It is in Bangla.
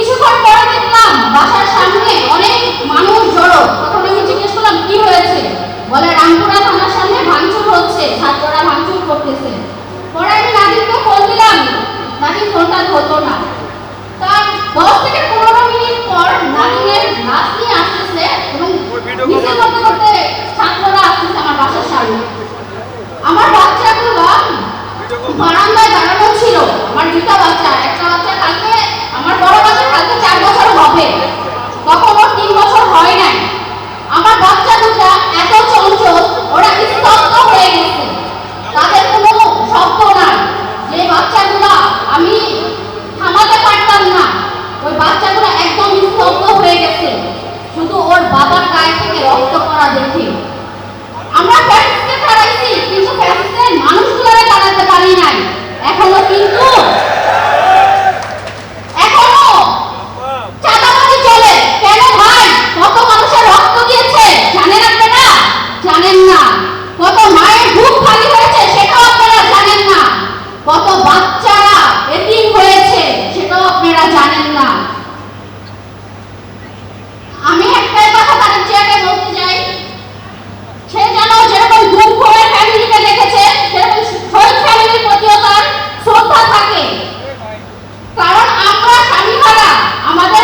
কিছুক্ষণ পরে দেখলাম বাসার সামনে অনেক মানুষ জড়ো। তখন আমি জিজ্ঞেস করলাম, কি হয়েছে? বলে, রামপুরা থানার সামনে ভাঙচুর হচ্ছে, ছাত্ররা ভাঙচুর করতেছে। পরে আমি নাদিমকে কত মায়ের বুক খালি হয়েছে সেটাও আপনারা জানেন না। কত বাচ্চারা এতিম হয়েছে সেটাও আপনারা জানেন না। আমি একটাই কথা তাদের চেয়ারে বলতে চাই, সে যেন যেরকম দুঃখ হয়ে ফ্যামিলিকে দেখেছে, সেরকম শহীদ ফ্যামিলির প্রতিও তার শ্রদ্ধা থাকে। কারণ আমরা স্বামীহারা আমাদের